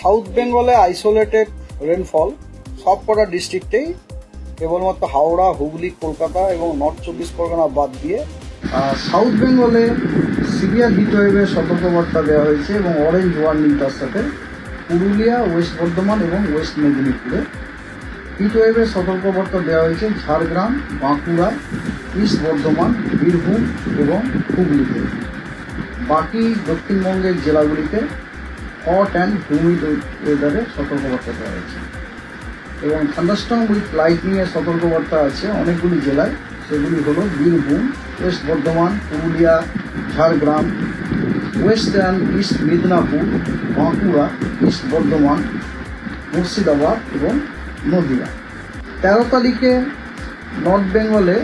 South বেঙ্গলে isolated rainfall সব কটা ডিস্ট্রিক্টেই, কেবলমাত্র হাওড়া, হুগলি, কলকাতা এবং নর্থ চব্বিশ পরগনা বাদ দিয়ে সাউথ বেঙ্গলে সিভিয়ার হিট ওয়েভের সতর্কবার্তা দেওয়া হয়েছে এবং অরেঞ্জ ওয়ার্নিং তার সাথে পুরুলিয়া, ওয়েস্ট বর্ধমান এবং ওয়েস্ট মেদিনীপুরে হিট ওয়েভের সতর্কবার্তা দেওয়া হয়েছে ঝাড়গ্রাম, বাঁকুড়া, ইস্ট বর্ধমান, বীরভূম এবং হুগলিতে। বাকি দক্ষিণবঙ্গের জেলাগুলিতে হট অ্যান্ড হিউমিড ওয়েদারের সতর্কবার্তা দেওয়া হয়েছে এবং থান্ডারস্টর্ম উইথ লাইটনিং এর সতর্কবার্তা আছে, অনেকগুলি জেলায়। সেগুলি হলো Birbhum west Bardhaman Purulia Jhargram west and east Midnapore Bankura east Bardhaman Murshidabad এবং নদিয়া তেরো তারিখে নর্থ বেঙ্গলে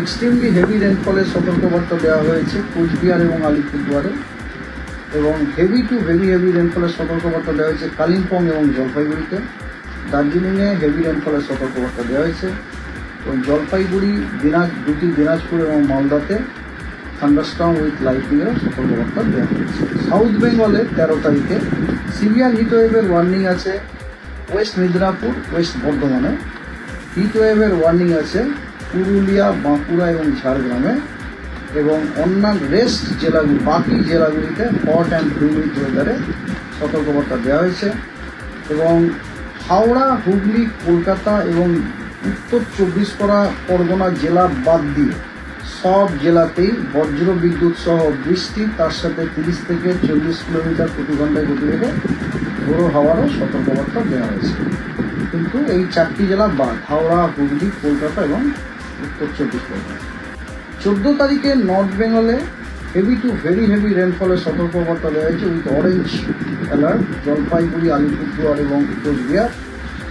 এক্সট্রিমলি হেভি রেনফলের সতর্কবার্তা দেওয়া হয়েছে কোচবিহার এবং আলিপুরদুয়ারে এবং হেভি টু হেভি হেভি রেনফলের সতর্কবার্তা দেওয়া হয়েছে কালিম্পং এবং জলপাইগুড়িতে। দার্জিলিংয়ে হেভি রেনফলের সতর্কবার্তা দেওয়া হয়েছে। এবং জলপাইগুড়ি, দিনাজ, দুটি দিনাজপুর এবং মালদাতে থান্ডারস্টর্ম উইথ লাইটনিংয়ের সতর্কবার্তা দেওয়া হয়েছে। সাউথ বেঙ্গলে তেরো তারিখে সিভিয়ার হিটওয়েভের ওয়ার্নিং আছে। ওয়েস্ট মিদনাপুর ওয়েস্ট বর্ধমানে হিটওয়েভের ওয়ার্নিং আছে। পুরুলিয়া, বাঁকুড়া এবং ঝাড়গ্রামে এবং অন্যান্য রেস্ট জেলাগুলি, বাকি জেলাগুলিতে হট অ্যান্ড হিউমিড ওয়েদারে সতর্কবার্তা দেওয়া হয়েছে। এবং হাওড়া, হুগলি, কলকাতা এবং উত্তর চব্বিশ পরা পরগনা জেলা বাদ দিয়ে সব জেলাতেই বজ্র বিদ্যুৎ সহ বৃষ্টি, তার সাথে তিরিশ থেকে চল্লিশ কিলোমিটার প্রতি ঘন্টায় গতিবেগে ঝোড়ো হাওয়ারও সতর্কবার্তা দেওয়া হয়েছে। কিন্তু এই চারটি জেলা বাদ, হাওড়া, হুগলি, কলকাতা এবং উত্তর চব্বিশ পরগনা। চোদ্দ তারিখে নর্থ বেঙ্গলে হেভি টু ভেরি হেভি রেনফলের সতর্কবার্তা হয়েছে with orange alert Jalpaiguri, Alipurduar এবং কোচবিহার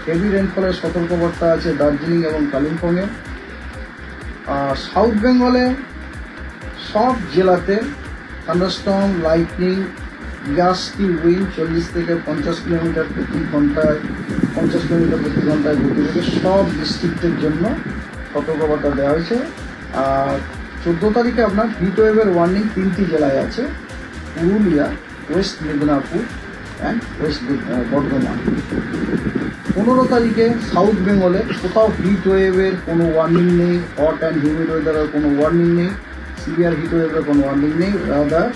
হেভি রেনফলের সতর্কবার্তা আছে দার্জিলিং এবং কালিম্পংয়ে আর সাউথ বেঙ্গলে সব জেলাতে থান্ডারস্টর্ম লাইটনিং গাস্টি উইন্ড চল্লিশ থেকে পঞ্চাশ কিলোমিটার প্রতি ঘন্টায়, পঞ্চাশ কিলোমিটার প্রতি ঘন্টায় গতিবেগে সব ডিস্ট্রিক্টের জন্য সতর্কবার্তা দেওয়া হয়েছে। আর চোদ্দ তারিখে আপনার হিট ওয়েভের ওয়ার্নিং তিনটি জেলায় আছে। Purulia west Medinipur and west Bardhaman. পনেরো তারিখে সাউথ বেঙ্গলে কোথাও হিট ওয়েভের কোনো ওয়ার্নিং নেই হট অ্যান্ড হিউমিড ওয়েদারের কোনো ওয়ার্নিং নেই সিভিয়ার হিট ওয়েভের কোনো ওয়ার্নিং নেই। রাদার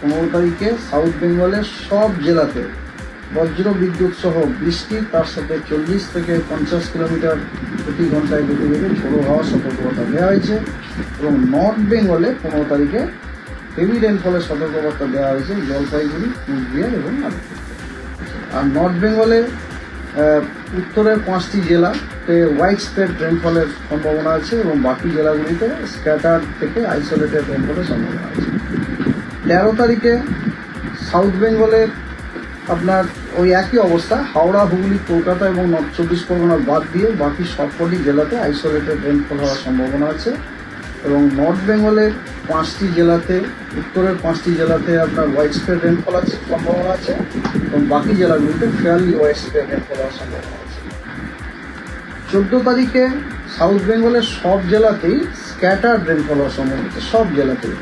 পনেরো তারিখে সাউথ বেঙ্গলের সব জেলাতে বজ্র বিদ্যুৎ সহ বৃষ্টি, তার সাথে চল্লিশ থেকে পঞ্চাশ কিলোমিটার প্রতি ঘন্টায় গতিবেগে ঝোড়ো হওয়ার সতর্কতা দেওয়া হয়েছে এবং নর্থ বেঙ্গলে পনেরো তারিখে হেভি রেনফলের সতর্কবার্তা দেওয়া হয়েছে জলপাইগুড়ি, কুচবিহার এবং আর নর্থ বেঙ্গলে উত্তরের পাঁচটি জেলাতে হোয়াইট স্প্রেড রেনফলের সম্ভাবনা আছে এবং বাকি জেলাগুলিতে স্ক্যাটার থেকে আইসোলেটেড রেনফলের সম্ভাবনা আছে। তেরো তারিখে সাউথ বেঙ্গলের আপনার ওই একই অবস্থা, হাওড়া, হুগলি, কলকাতা এবং নর্থ চব্বিশ পরগনা বাদ দিয়ে বাকি সবকটি জেলাতে আইসোলেটেড রেনফল হওয়ার সম্ভাবনা আছে এবং নর্থ বেঙ্গলের পাঁচটি জেলাতে, উত্তরের পাঁচটি জেলাতে আপনার হোয়াইট স্প্রেড রেনফল আছে, সম্ভাবনা আছে এবং বাকি জেলাগুলিতে ফেয়ারলি হোয়াইট স্প্রেড রেনফল হওয়ার সম্ভাবনা আছে। চোদ্দ তারিখে সাউথ বেঙ্গলের সব জেলাতেই স্ক্যাটার্ড রেনফল হওয়ার সম্ভাবনা আছে, সব জেলাতেই।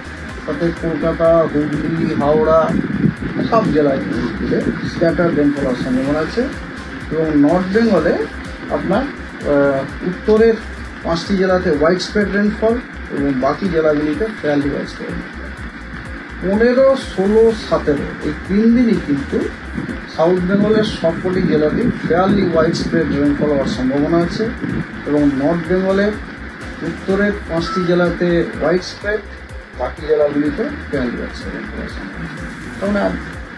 অর্থাৎ কলকাতা, হুগলি, হাওড়া সব জেলায় স্ক্যাটার রেনফল হওয়ার সম্ভাবনা আছে। এবং নর্থ বেঙ্গলে আপনার উত্তরের পাঁচটি জেলাতে হোয়াইট স্প্রেড রেনফল এবং বাকি জেলাগুলিতে ফেয়ারলি হোয়াইট স্প্রেড পনেরো, ষোলো, সতেরো, এই তিন দিনই কিন্তু সাউথ বেঙ্গলের সবকটি জেলাতেই ফেয়ারলি হোয়াইট স্প্রেড রেনফল হওয়ার সম্ভাবনা আছে এবং নর্থ বেঙ্গলের উত্তরের পাঁচটি জেলাতে হোয়াইট স্প্রেড বাকি জেলাগুলিতে ফেয়ারলি হোয়াইট স্প্রেড রেনফল হওয়ার সম্ভাবনা মানে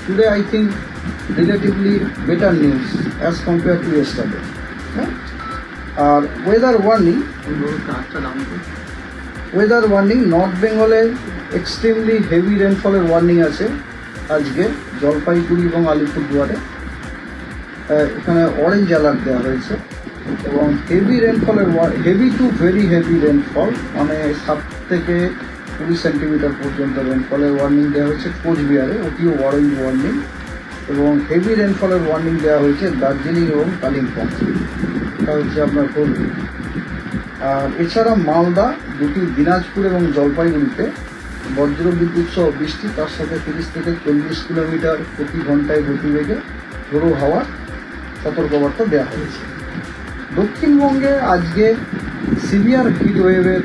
today I think relatively better news as compare to yesterday হ্যাঁ? আর weather warning weather warning north বেঙ্গলে এক্সট্রিমলি হেভি রেনফলের ওয়ার্নিং আছে আজকে জলপাইগুড়ি এবং আলিপুরদুয়ারে। এখানে অরেঞ্জ অ্যালার্ট দেওয়া হয়েছে এবং heavy রেনফলের heavy to very heavy rainfall মানে সাত থেকে কুড়ি সেন্টিমিটার পর্যন্ত রেনফলের ওয়ার্নিং দেওয়া হয়েছে কোচবিহারে ওটিও অরেঞ্জ ওয়ার্নিং এবং হেভি রেনফলের ওয়ার্নিং দেওয়া হয়েছে দার্জিলিং এবং কালিম্পং। এটা হচ্ছে আপনার হুগলি আর এছাড়া মালদা, দুটি দিনাজপুর এবং জলপাইগুড়িতে বজ্র বিদ্যুৎ সহ বৃষ্টি, তার সাথে তিরিশ থেকে চল্লিশ কিলোমিটার প্রতি ঘন্টায় গতিবেগে ঝোড়ো হাওয়ার সতর্কবার্তা দেওয়া হয়েছে। দক্ষিণবঙ্গে আজকে সিভিয়ার হিট ওয়েভের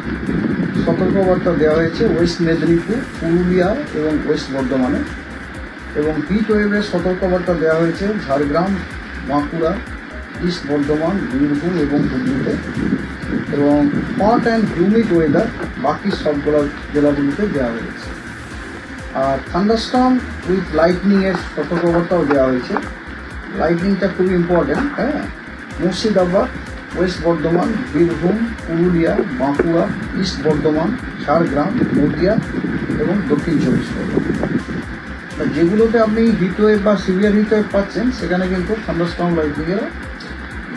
সতর্কবার্তা দেওয়া হয়েছে ওয়েস্ট মেদিনীপুর, পুরুলিয়া এবং ওয়েস্ট বর্ধমানে। এবং হিট ওয়েভের সতর্কবার্তা দেওয়া হয়েছে ঝাড়গ্রাম, বাঁকুড়া, ইস্ট বর্ধমান, বীরভূম এবং হুগলিতে এবং হট অ্যান্ড হিউমিড ওয়েদার বাকি সবগুলো জেলাগুলিতে দেওয়া হয়েছে। আর থান্ডারস্টর্ম উইথ লাইটনিংয়ের সতর্কবার্তাও দেওয়া হয়েছে। লাইটনিংটা খুবই ইম্পর্ট্যান্ট হ্যাঁ? মুর্শিদাবাদ ওয়েস্ট বর্ধমান, বীরভূম, পুরুলিয়া, বাঁকুড়া, ইস্ট বর্ধমান, ঝাড়গ্রাম, নদিয়া এবং দক্ষিণ চব্বিশ পরগনা। যেগুলোতে আপনি হিট ওয়েভ বা সিভিয়ার হিট ওয়েভ পাচ্ছেন, সেখানে কিন্তু থান্ডারস্টর্ম লাইটনিংয়ের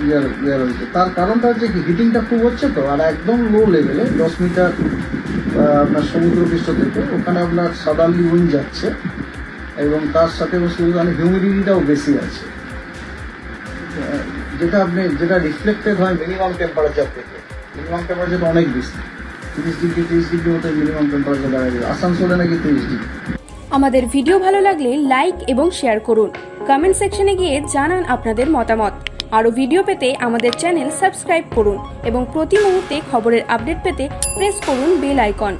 ইয়ার ইয়ার রয়েছে। তার কারণটা হচ্ছে কি হিটিংটা খুব হচ্ছে তো, আর একদম লো লেভেলে দশ মিটার আপনার সমুদ্রপৃষ্ঠ থেকে, ওখানে আপনার সাদারলি উইন্ড যাচ্ছে এবং তার সাথে হিউমিডিটিটাও বেশি আছে। যেটা আপনি, যেটা রিফ্লেক্টেড হয় মিনিমাম টেম্পারেচার থেকে। মিনিমাম টেম্পারেচার অনেক বেশি। তিরিশ ডিগ্রি তিরিশ ডিগ্রি মতো মিনিমাম টেম্পারেচার দেখা যায় আসানসোলে নাকি তিরিশ ডিগ্রি? আমাদের ভিডিও ভালো লাগলে লাইক এবং শেয়ার করুন। কমেন্ট সেকশনে গিয়ে জানান আপনাদের মতামত। আরও ভিডিও পেতে আমাদের চ্যানেল সাবস্ক্রাইব করুন এবং প্রতি মুহূর্তে খবরের আপডেট পেতে প্রেস করুন বেল আইকন